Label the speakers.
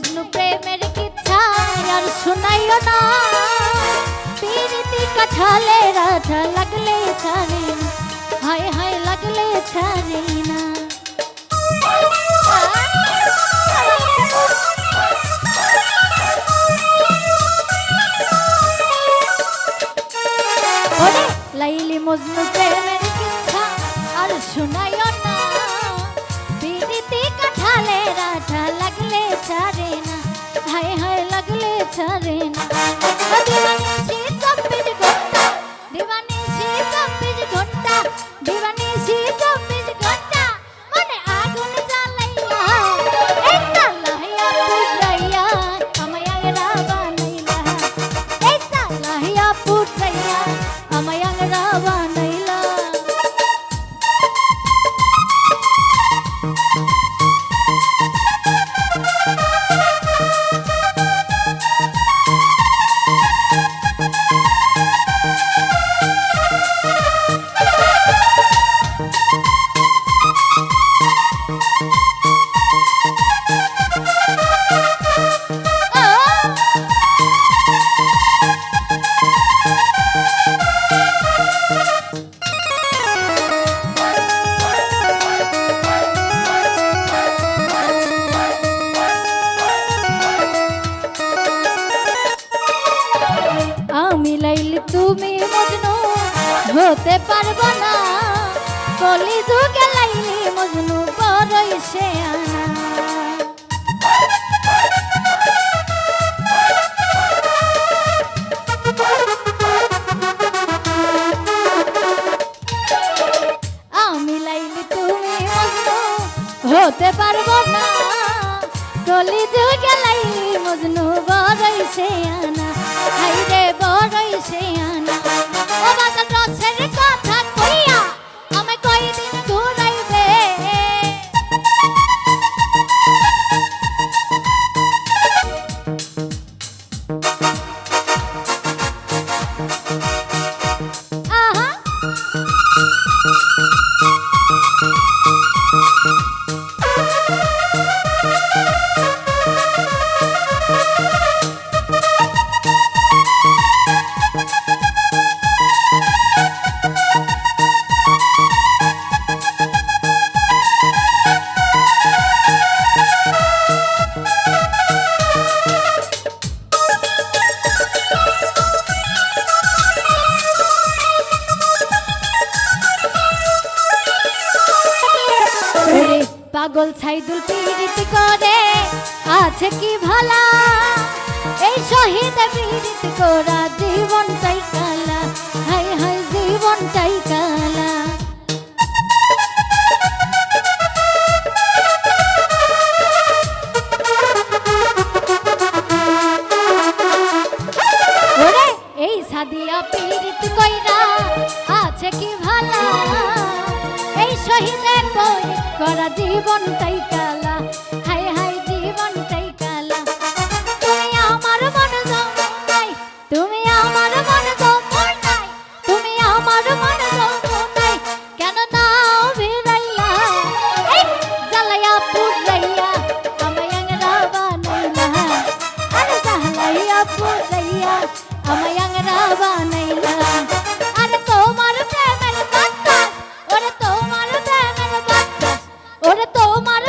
Speaker 1: মজনু প্রেমের কিচ্ছা আর শোনাইও না। পিরিতি কাঠালে রাধা লাগলে ছাড়ে হায় হায় লাগলে ছাড়ে না। লাইলি মজনু পারব না। কলি যুগে লাইলি মজনু বড়ই সে আমি লাইলি তুমি হতে পারব না। কলি যুগে লাইলি পাগল ছাইদুল পীড়িত করে আছে কি ভালা? এই শহীদ পীড়িত করা জীবনটাই মরিতে করা জীবনটাই কালা। তোমার